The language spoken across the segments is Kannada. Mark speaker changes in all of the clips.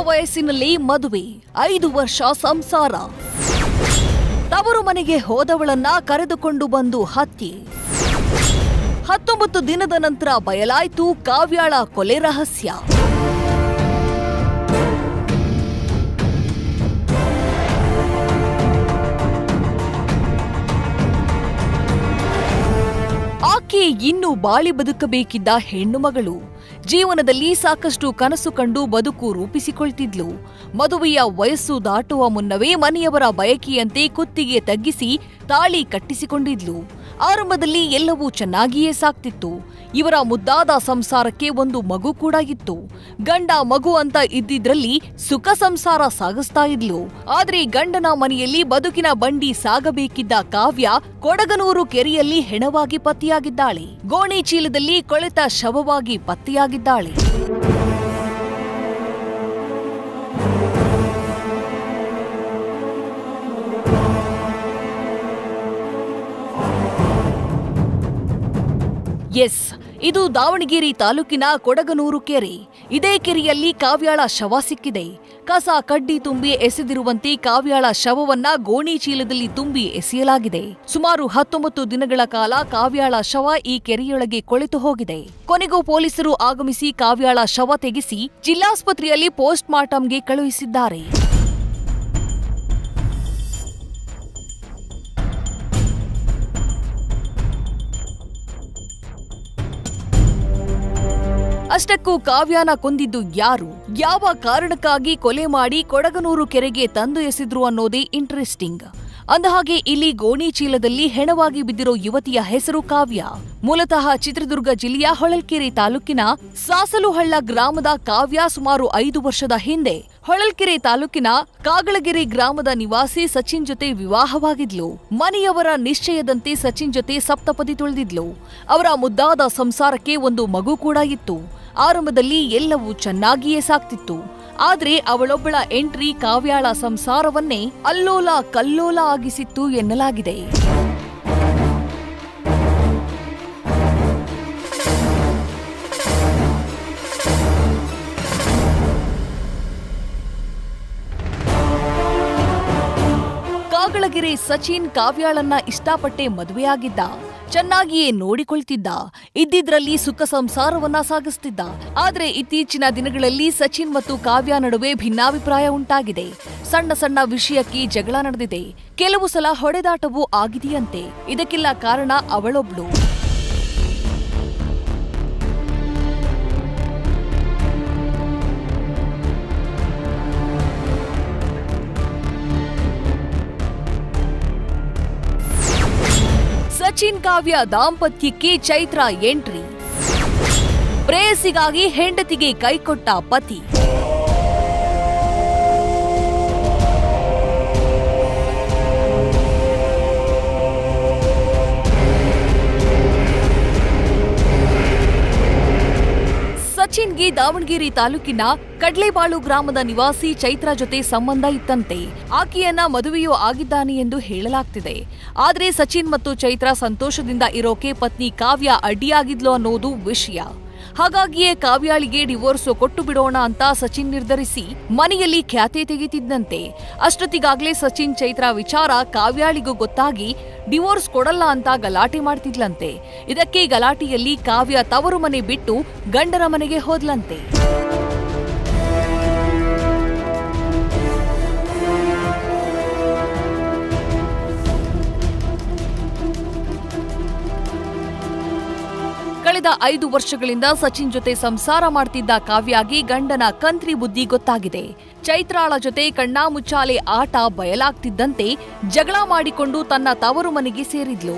Speaker 1: ವಯಸ್ಸಿನಲ್ಲಿ ಮದುವೆ, ಐದು ವರ್ಷ ಸಂಸಾರ. ತವರು ಮನೆಗೆ ಹೋದವಳನ್ನ ಕರೆದುಕೊಂಡು ಬಂದು ಹತ್ಯೆ. ಹತ್ತೊಂಬತ್ತು ದಿನದ ನಂತರ ಬಯಲಾಯ್ತು ಕಾವ್ಯಾಳ ಕೊಲೆ ರಹಸ್ಯ. ಇನ್ನೂ ಬಾಳಿ ಬದುಕಬೇಕಿದ್ದ ಹೆಣ್ಣುಮಗಳು ಜೀವನದಲ್ಲಿ ಸಾಕಷ್ಟು ಕನಸು ಕಂಡು ಬದುಕು ರೂಪಿಸಿಕೊಳ್ತಿದ್ಲು. ಮದುವೆಯ ವಯಸ್ಸು ದಾಟುವ ಮುನ್ನವೇ ಮನೆಯವರ ಬಯಕೆಯಂತೆ ಕುತ್ತಿಗೆ ತಗ್ಗಿಸಿ ತಾಳಿ ಕಟ್ಟಿಸಿಕೊಂಡಿದ್ಲು. ಆರಂಭದಲ್ಲಿ ಎಲ್ಲವೂ ಚೆನ್ನಾಗಿಯೇ ಸಾಕ್ತಿತ್ತು. ಇವರ ಮುದ್ದಾದ ಸಂಸಾರಕ್ಕೆ ಒಂದು ಮಗು ಕೂಡ ಇತ್ತು. ಗಂಡ ಮಗು ಅಂತ ಇದ್ದಿದ್ರಲ್ಲಿ ಸುಖ ಸಂಸಾರ ಸಾಗಿಸ್ತಾ ಇದ್ಲು. ಆದ್ರೆ ಗಂಡನ ಮನೆಯಲ್ಲಿ ಬದುಕಿನ ಬಂಡಿ ಸಾಗಬೇಕಿದ್ದ ಕಾವ್ಯ ಕೊಡಗನೂರು ಕೆರೆಯಲ್ಲಿ ಹೆಣವಾಗಿ ಪತ್ತೆಯಾಗಿದ್ದಾಳೆ. ಗೋಣಿ ಚೀಲದಲ್ಲಿ ಕೊಳೆತ ಶವವಾಗಿ ಪತ್ತೆಯಾಗಿದ್ದಾಳೆ. ಎಸ್, ಇದು ದಾವಣಗೆರೆ ತಾಲೂಕಿನ ಕೊಡಗನೂರು ಕೆರೆ. ಇದೇ ಕೆರೆಯಲ್ಲಿ ಕಾವ್ಯಾಳ ಶವ ಸಿಕ್ಕಿದೆ. ಕಸ ಕಡ್ಡಿ ತುಂಬಿ ಎಸೆದಿರುವಂತೆ ಕಾವ್ಯಾಳ ಶವವನ್ನ ಗೋಣಿ ಚೀಲದಲ್ಲಿ ತುಂಬಿ ಎಸೆಯಲಾಗಿದೆ. ಸುಮಾರು ಹತ್ತೊಂಬತ್ತು ದಿನಗಳ ಕಾಲ ಕಾವ್ಯಾಳ ಶವ ಈ ಕೆರೆಯೊಳಗೆ ಕೊಳೆತು ಹೋಗಿದೆ. ಕೊನೆಗೂ ಪೊಲೀಸರು ಆಗಮಿಸಿ ಕಾವ್ಯಾಳ ಶವ ತೆಗೆಸಿ ಜಿಲ್ಲಾಸ್ಪತ್ರೆಯಲ್ಲಿ ಪೋಸ್ಟ್ ಮಾರ್ಟಂಗೆ ಕಳುಹಿಸಿದ್ದಾರೆ. ಅಷ್ಟಕ್ಕೂ ಕಾವ್ಯಾನ ಕೊಂದಿದ್ದು ಯಾರು? ಯಾವ ಕಾರಣಕ್ಕಾಗಿ ಕೊಲೆ ಮಾಡಿ ಕೊಡಗನೂರು ಕೆರೆಗೆ ತಂದು ಎಸೆದ್ರು ಅನ್ನೋದೇ ಇಂಟ್ರೆಸ್ಟಿಂಗ್ ಅಂದಹಾಗೆ, ಇಲ್ಲಿ ಗೋಣಿ ಚೀಲದಲ್ಲಿ ಹೆಣವಾಗಿ ಬಿದ್ದಿರೋ ಯುವತಿಯ ಹೆಸರು ಕಾವ್ಯ. ಮೂಲತಃ ಚಿತ್ರದುರ್ಗ ಜಿಲ್ಲೆಯ ಹೊಳಲ್ಕೆರೆ ತಾಲೂಕಿನ ಸಾಸಲುಹಳ್ಳ ಗ್ರಾಮದ ಕಾವ್ಯ ಸುಮಾರು ಐದು ವರ್ಷದ ಹಿಂದೆ. ಹೊಳಲ್ಕೆರೆ ತಾಲೂಕಿನ ಕಾಗಳಗೆರೆ ಗ್ರಾಮದ ನಿವಾಸಿ ಸಚಿನ್ ಜೊತೆ ವಿವಾಹವಾಗಿದ್ಲು. ಮನೆಯವರ ನಿಶ್ಚಯದಂತೆ ಸಚಿನ್ ಜೊತೆ ಸಪ್ತಪದಿ ತುಳಿದಿದ್ಲು. ಅವರ ಮುದ್ದಾದ ಸಂಸಾರಕ್ಕೆ ಒಂದು ಮಗು ಕೂಡ ಇತ್ತು. ಆರಂಭದಲ್ಲಿ ಎಲ್ಲವೂ ಚೆನ್ನಾಗಿಯೇ ಸಾಕ್ತಿತ್ತು. ಆದ್ರೆ ಅವಳೊಬ್ಬಳ ಎಂಟ್ರಿ ಕಾವ್ಯಾಳ ಸಂಸಾರವನ್ನೇ ಅಲ್ಲೋಲ ಕಲ್ಲೋಲ ಆಗಿಸಿತ್ತು ಎನ್ನಲಾಗಿದೆ. ಕಾಗಳಗೆರೆ ಸಚಿನ್ ಕಾವ್ಯಾಳನ್ನ ಇಷ್ಟಪಟ್ಟೆ ಮದುವೆಯಾಗಿದ್ದ, ಚೆನ್ನಾಗಿಯೇ ನೋಡಿಕೊಳ್ತಿದ್ದ, ಇದ್ದಿದ್ರಲ್ಲಿ ಸುಖ ಸಂಸಾರವನ್ನ ಸಾಗಿಸ್ತಿದ್ದ. ಆದ್ರೆ ಇತ್ತೀಚಿನ ದಿನಗಳಲ್ಲಿ ಸಚಿನ್ ಮತ್ತು ಕಾವ್ಯ ನಡುವೆ ಭಿನ್ನಾಭಿಪ್ರಾಯ ಉಂಟಾಗಿದೆ. ಸಣ್ಣ ಸಣ್ಣ ವಿಷಯಕ್ಕೆ ಜಗಳ ನಡೆದಿದೆ. ಕೆಲವು ಸಲ ಹೊಡೆದಾಟವೂ ಆಗಿದೆಯಂತೆ. ಇದಕ್ಕೆಲ್ಲ ಕಾರಣ ಅವಳೊಬ್ಳು. ಸಚಿನ್ ಕಾವ್ಯ ದಾಂಪತ್ಯಕ್ಕೆ ಚೈತ್ರ ಎಂಟ್ರಿ. ಪ್ರೇಯಸಿಗಾಗಿ ಹೆಂಡತಿಗೆ ಕೈಕೊಟ್ಟ ಪತಿ. ದಾವಣಗೆರೆ ತಾಲೂಕಿನ ಕಡ್ಲೆಬಾಳು ಗ್ರಾಮದ ನಿವಾಸಿ ಚೈತ್ರ ಜೊತೆ ಸಂಬಂಧ ಇತ್ತಂತೆ ಆಕೆಯನ್ನ ಮದುವೆಯೂ ಆಗಿದ್ದಾನೆ ಎಂದು ಹೇಳಲಾಗ್ತಿದೆ. ಆದರೆ ಸಚಿನ್ ಮತ್ತು ಚೈತ್ರ ಸಂತೋಷದಿಂದ ಇರೋಕೆ ಪತ್ನಿ ಕಾವ್ಯ ಅಡ್ಡಿಯಾಗಿದ್ಲು ಅನ್ನೋದು ವಿಷಯ. ಹಾಗಾಗಿಯೇ ಕಾವ್ಯಾಳಿಗೆ ಡಿವೋರ್ಸ್ ಕೊಟ್ಟು ಬಿಡೋಣ ಅಂತ ಸಚಿನ್ ನಿರ್ಧರಿಸಿ ಮನೆಯಲ್ಲಿ ಖ್ಯಾತೆ ತೆಗೆತಿದ್ದಂತೆ. ಅಷ್ಟೊತ್ತಿಗಾಗಲೇ ಸಚಿನ್ ಚೈತ್ರ ವಿಚಾರ ಕಾವ್ಯಾಳಿಗೂ ಗೊತ್ತಾಗಿ ಡಿವೋರ್ಸ್ ಕೊಡಲ್ಲ ಅಂತ ಗಲಾಟೆ ಮಾಡ್ತಿದ್ಲಂತೆ. ಇದಕ್ಕೆ ಗಲಾಟೆಯಲ್ಲಿ ಕಾವ್ಯ ತವರು ಮನೆ ಬಿಟ್ಟು ಗಂಡನ ಮನೆಗೆ ಹೋದ್ಲಂತೆ. ಕಳೆದ ಐದು ವರ್ಷಗಳಿಂದ ಸಚಿನ್ ಜೊತೆ ಸಂಸಾರ ಮಾಡ್ತಿದ್ದ ಕಾವ್ಯಾಗಿ ಗಂಡನ ಕಂತ್ರಿ ಬುದ್ಧಿ ಗೊತ್ತಾಗಿದೆ. ಚೈತ್ರಾಳ ಜೊತೆ ಕಣ್ಣಾಮುಚ್ಚಾಲೆ ಆಟ ಬಯಲಾಗ್ತಿದ್ದಂತೆ ಜಗಳ ಮಾಡಿಕೊಂಡು ತನ್ನ ತವರು ಮನೆಗೆ ಸೇರಿದ್ಲು.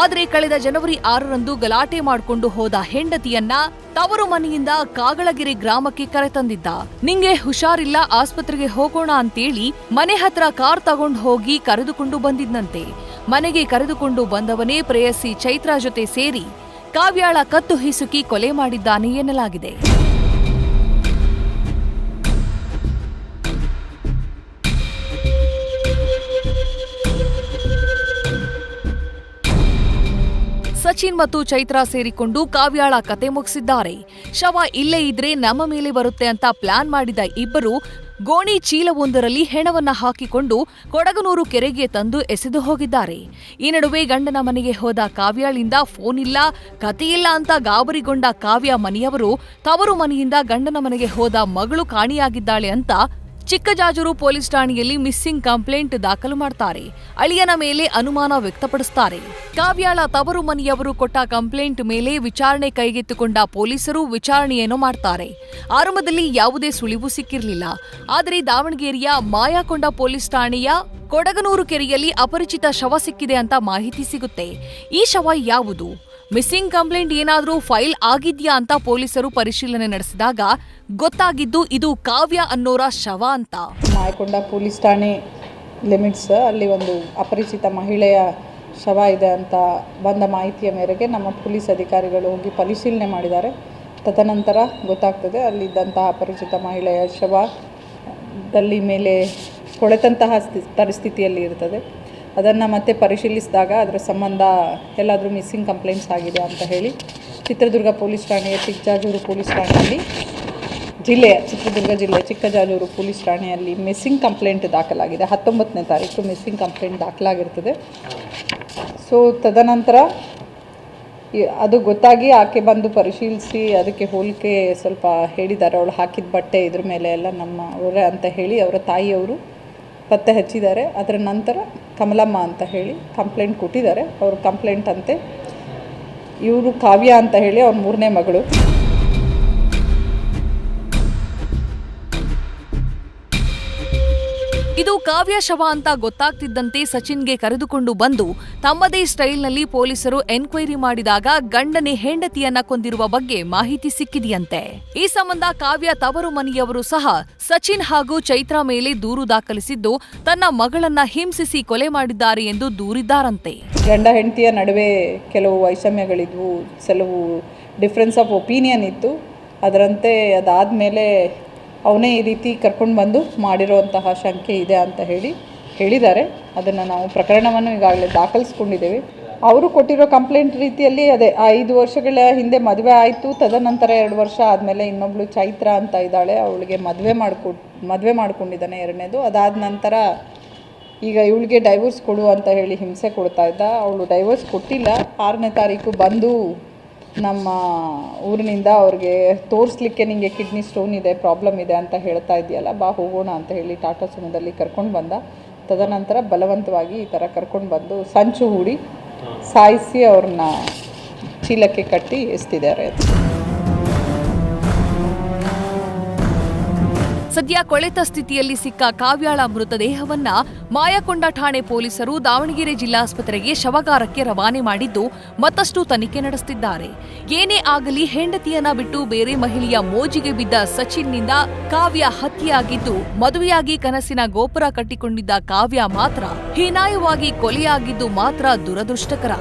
Speaker 1: ಆದರೆ ಕಳೆದ ಜನವರಿ ಆರರಂದು ಗಲಾಟೆ ಮಾಡಿಕೊಂಡು ಹೋದ ಹೆಂಡತಿಯನ್ನ ತವರು ಮನೆಯಿಂದ ಕಾಗಳಗಿರಿ ಗ್ರಾಮಕ್ಕೆ ಕರೆತಂದಿದ್ದ. ನಿಂಗೆ ಹುಷಾರಿಲ್ಲ, ಆಸ್ಪತ್ರೆಗೆ ಹೋಗೋಣ ಅಂತೇಳಿ ಮನೆ ಹತ್ರ ಕಾರ್ ತಗೊಂಡು ಹೋಗಿ ಕರೆದುಕೊಂಡು ಬಂದಿದ್ನಂತೆ. ಮನೆಗೆ ಕರೆದುಕೊಂಡು ಬಂದವನೇ ಪ್ರೇಯಸಿ ಚೈತ್ರಾ ಜೊತೆ ಸೇರಿ ಕಾವ್ಯಾಳ ಕತ್ತು ಹಿಸುಕಿ ಕೊಲೆ ಮಾಡಿದ್ದಾನೆ ಎನ್ನಲಾಗಿದೆ. ಸಚಿನ್ ಮತ್ತು ಚೈತ್ರಾ ಸೇರಿಕೊಂಡು ಕಾವ್ಯಾಳ ಕತೆ ಮುಗಿಸಿದ್ದಾರೆ. ಶವ ಇಲ್ಲೇ ಇದ್ರೆ ನಮ್ಮ ಮೇಲೆ ಬರುತ್ತೆ ಅಂತ ಪ್ಲಾನ್ ಮಾಡಿದ ಇಬ್ಬರು ಗೋಣಿ ಚೀಲವೊಂದರಲ್ಲಿ ಹೆಣವನ್ನ ಹಾಕಿಕೊಂಡು ಕೊಡಗನೂರು ಕೆರೆಗೆ ತಂದು ಎಸೆದು ಹೋಗಿದ್ದಾರೆ. ಈ ನಡುವೆ ಗಂಡನ ಮನೆಗೆ ಹೋದ ಕಾವ್ಯಾಳಿಂದ ಫೋನ್ ಇಲ್ಲ, ಕಥೆಯಿಲ್ಲ ಅಂತ ಗಾಬರಿಗೊಂಡ ಕಾವ್ಯ ಮನೆಯವರು ತವರು ಮನೆಯಿಂದ ಗಂಡನ ಮನೆಗೆ ಹೋದ ಮಗಳು ಕಾಣಿಯಾಗಿದ್ದಾಳೆ ಅಂತ ಚಿಕ್ಕಜಾಜೂರು ಪೊಲೀಸ್ ಠಾಣೆಯಲ್ಲಿ ಮಿಸ್ಸಿಂಗ್ ಕಂಪ್ಲೇಂಟ್ ದಾಖಲು ಮಾಡ್ತಾರೆ. ಅಳಿಯನ ಮೇಲೆ ಅನುಮಾನ ವ್ಯಕ್ತಪಡಿಸುತ್ತಾರೆ ಕಾವ್ಯಾಳ ತವರು ಮನೆಯವರು ಕೊಟ್ಟ ಕಂಪ್ಲೇಂಟ್ ಮೇಲೆ ವಿಚಾರಣೆ ಕೈಗೆತ್ತಿಕೊಂಡ ಪೊಲೀಸರು ವಿಚಾರಣೆಯನ್ನು ಮಾಡ್ತಾರೆ. ಆರಂಭದಲ್ಲಿ ಯಾವುದೇ ಸುಳಿವು ಸಿಕ್ಕಿರಲಿಲ್ಲ. ಆದರೆ ದಾವಣಗೆರೆಯ ಮಾಯಾಕೊಂಡ ಪೊಲೀಸ್ ಠಾಣೆಯ ಕೊಡಗನೂರು ಕೆರೆಯಲ್ಲಿ ಅಪರಿಚಿತ ಶವ ಸಿಕ್ಕಿದೆ ಅಂತ ಮಾಹಿತಿ ಸಿಗುತ್ತೆ. ಈ ಶವ ಯಾವುದು? ಮಿಸ್ಸಿಂಗ್ ಕಂಪ್ಲೇಂಟ್ ಏನಾದರೂ ಫೈಲ್ ಆಗಿದ್ಯಾ ಅಂತ ಪೊಲೀಸರು ಪರಿಶೀಲನೆ ನಡೆಸಿದಾಗ ಗೊತ್ತಾಗಿದ್ದು ಇದು ಕಾವ್ಯ ಅನ್ನೋರ ಶವ ಅಂತ.
Speaker 2: ಮಾಯಕೊಂಡ ಪೊಲೀಸ್ ಠಾಣೆ ಲಿಮಿಟ್ಸ್ ಅಲ್ಲಿ ಒಂದು ಅಪರಿಚಿತ ಮಹಿಳೆಯ ಶವ ಇದೆ ಅಂತ ಬಂದ ಮಾಹಿತಿಯ ಮೇರೆಗೆ ನಮ್ಮ ಪೊಲೀಸ್ ಅಧಿಕಾರಿಗಳು ಹೋಗಿ ಪರಿಶೀಲನೆ ಮಾಡಿದ್ದಾರೆ. ತದನಂತರ ಗೊತ್ತಾಗ್ತದೆ ಅಲ್ಲಿದ್ದಂತಹ ಅಪರಿಚಿತ ಮಹಿಳೆಯ ಶವದಲ್ಲಿ ಮೇಲೆ ಕೊಳೆತಂತಹ ಸ್ಥಿ ಪರಿಸ್ಥಿತಿಯಲ್ಲಿ ಇರ್ತದೆ. ಅದನ್ನು ಮತ್ತೆ ಪರಿಶೀಲಿಸಿದಾಗ ಅದರ ಸಂಬಂಧ ಎಲ್ಲಾದರೂ ಮಿಸ್ಸಿಂಗ್ ಕಂಪ್ಲೇಂಟ್ಸ್ ಆಗಿದೆ ಅಂತ ಹೇಳಿ ಚಿತ್ರದುರ್ಗ ಪೊಲೀಸ್ ಠಾಣೆಯ ಚಿಕ್ಕಜಾಜೂರು ಪೊಲೀಸ್ ಠಾಣೆಯಲ್ಲಿ ಜಿಲ್ಲೆಯ, ಚಿತ್ರದುರ್ಗ ಜಿಲ್ಲೆ ಚಿಕ್ಕಜಾಜೂರು ಪೊಲೀಸ್ ಠಾಣೆಯಲ್ಲಿ ಮಿಸ್ಸಿಂಗ್ ಕಂಪ್ಲೇಂಟ್ ದಾಖಲಾಗಿದೆ. ಹತ್ತೊಂಬತ್ತನೇ ತಾರೀಕು ಮಿಸ್ಸಿಂಗ್ ಕಂಪ್ಲೇಂಟ್ ದಾಖಲಾಗಿರ್ತದೆ. ಸೊ ತದನಂತರ ಅದು ಗೊತ್ತಾಗಿ ಆಕೆ ಬಂದು ಪರಿಶೀಲಿಸಿ ಅದಕ್ಕೆ ಹೋಲಿಕೆ ಸ್ವಲ್ಪ ಹೇಳಿದ್ದಾರೆ. ಅವಳು ಹಾಕಿದ ಬಟ್ಟೆ ಇದ್ರ ಮೇಲೆ ಎಲ್ಲ ನಮ್ಮ ಅವರೇ ಅಂತ ಹೇಳಿ ಅವರ ತಾಯಿಯವರು ಪತ್ತೆ ಹಚ್ಚಿದ್ದಾರೆ. ಅದರ ನಂತರ ಕಮಲಮ್ಮ ಅಂತ ಹೇಳಿ ಕಂಪ್ಲೇಂಟ್ ಕೊಟ್ಟಿದ್ದಾರೆ. ಅವರು ಕಂಪ್ಲೇಂಟ್ ಅಂತೆ. ಇವರು ಕಾವ್ಯ ಅಂತ ಹೇಳಿ ಅವ್ರ ಮೂರನೇ ಮಗಳು.
Speaker 1: ಇದು ಕಾವ್ಯ ಶವ ಅಂತ ಗೊತ್ತಾಗ್ತಿದ್ದಂತೆ ಸಚಿನ್ಗೆ ಕರೆದುಕೊಂಡು ಬಂದು ತಮ್ಮದೇ ಸ್ಟೈಲ್ನಲ್ಲಿ ಪೊಲೀಸರು ಎನ್ಕ್ವೈರಿ ಮಾಡಿದಾಗ ಗಂಡನೇ ಹೆಂಡತಿಯನ್ನ ಕೊಂದಿರುವ ಬಗ್ಗೆ ಮಾಹಿತಿ ಸಿಕ್ಕಿದೆಯಂತೆ. ಈ ಸಂಬಂಧ ಕಾವ್ಯ ತವರು ಮನೆಯವರು ಸಹ ಸಚಿನ್ ಹಾಗೂ ಚೈತ್ರಾ ಮೇಲೆ ದೂರು ದಾಖಲಿಸಿದ್ದು ತನ್ನ ಮಗಳನ್ನ ಹಿಂಸಿಸಿ ಕೊಲೆ ಮಾಡಿದ್ದಾರೆ ಎಂದು ದೂರಿದ್ದಾರಂತೆ.
Speaker 2: ಗಂಡ ಹೆಂಡತಿಯ ನಡುವೆ ಕೆಲವು ವೈಷಮ್ಯಗಳಿದ್ವು, ಕೆಲವು ಡಿಫ್ರೆನ್ಸ್ ಆಫ್ ಒಪಿನಿಯನ್ ಇತ್ತು. ಅದರಂತೆ ಅದಾದಮೇಲೆ ಅವನೇ ಈ ರೀತಿ ಕರ್ಕೊಂಡು ಬಂದು ಮಾಡಿರುವಂತಹ ಶಂಕೆ ಇದೆ ಅಂತ ಹೇಳಿ ಹೇಳಿದ್ದಾರೆ. ಅದನ್ನು ನಾವು ಪ್ರಕರಣವನ್ನು ಈಗಾಗಲೇ ದಾಖಲಿಸ್ಕೊಂಡಿದ್ದೇವೆ. ಅವರು ಕೊಟ್ಟಿರೋ ಕಂಪ್ಲೇಂಟ್ ರೀತಿಯಲ್ಲಿ ಅದೇ ಐದು ವರ್ಷಗಳ ಹಿಂದೆ ಮದುವೆ ಆಯಿತು, ತದನಂತರ ಎರಡು ವರ್ಷ ಆದಮೇಲೆ ಇನ್ನೊಬ್ಳು ಚೈತ್ರ ಅಂತ ಇದ್ದಾಳೆ, ಅವಳಿಗೆ ಮದುವೆ ಮಾಡಿಕೊ, ಮದುವೆ ಮಾಡಿಕೊಂಡಿದ್ದಾನೆ ಎರಡನೇದು. ಅದಾದ ನಂತರ ಈಗ ಇವಳಿಗೆ ಡೈವೋರ್ಸ್ ಕೊಡು ಅಂತ ಹೇಳಿ ಹಿಂಸೆ ಕೊಡ್ತಾ ಇದ್ದ. ಅವಳು ಡೈವೋರ್ಸ್ ಕೊಟ್ಟಿಲ್ಲ. ಆರನೇ ತಾರೀಕು ಬಂದು ನಮ್ಮ ಊರಿನಿಂದ ಅವ್ರಿಗೆ ತೋರಿಸ್ಲಿಕ್ಕೆ ನಿಮಗೆ ಕಿಡ್ನಿ ಸ್ಟೋನ್ ಇದೆ ಪ್ರಾಬ್ಲಮ್ ಇದೆ ಅಂತ ಹೇಳ್ತಾ ಇದೆಯಲ್ಲ ಬಾ ಹೋಗೋಣ ಅಂತ ಹೇಳಿ ಟಾಟಾ ಸುಮದಲ್ಲಿ ಕರ್ಕೊಂಡು ಬಂದ. ತದನಂತರ ಬಲವಂತವಾಗಿ ಈ ಥರ ಕರ್ಕೊಂಡು ಬಂದು ಸಂಚು ಹೂಡಿ ಸಾಯಿಸಿ ಅವ್ರನ್ನ ಚೀಲಕ್ಕೆ ಕಟ್ಟಿ ಎಸ್ತಿದ್ದಾರೆ.
Speaker 1: ಸದ್ಯ ಕೊಳೆತ ಸ್ಥಿತಿಯಲ್ಲಿ ಸಿಕ್ಕ ಕಾವ್ಯಾಳ ಮೃತದೇಹವನ್ನ ಮಾಯಕೊಂಡ ಠಾಣೆ ಪೊಲೀಸರು ದಾವಣಗೆರೆ ಜಿಲ್ಲಾಸ್ಪತ್ರೆಗೆ ಶವಗಾರಕ್ಕೆ ರವಾನೆ ಮಾಡಿದ್ದು ಮತ್ತಷ್ಟು ತನಿಖೆ ನಡೆಸುತ್ತಿದ್ದಾರೆ ಏನೇ ಆಗಲಿ ಹೆಂಡತಿಯನ್ನ ಬಿಟ್ಟು ಬೇರೆ ಮಹಿಳೆಯ ಮೋಜಿಗೆ ಬಿದ್ದ ಸಚಿನ್ನಿಂದ ಕಾವ್ಯ ಹತ್ಯೆಯಾಗಿದ್ದು, ಮದುವೆಯಾಗಿ ಕನಸಿನ ಗೋಪುರ ಕಟ್ಟಿಕೊಂಡಿದ್ದ ಕಾವ್ಯ ಮಾತ್ರ ಹೀನಾಯವಾಗಿ ಕೊಲೆಯಾಗಿದ್ದು ಮಾತ್ರ ದುರದೃಷ್ಟಕರ.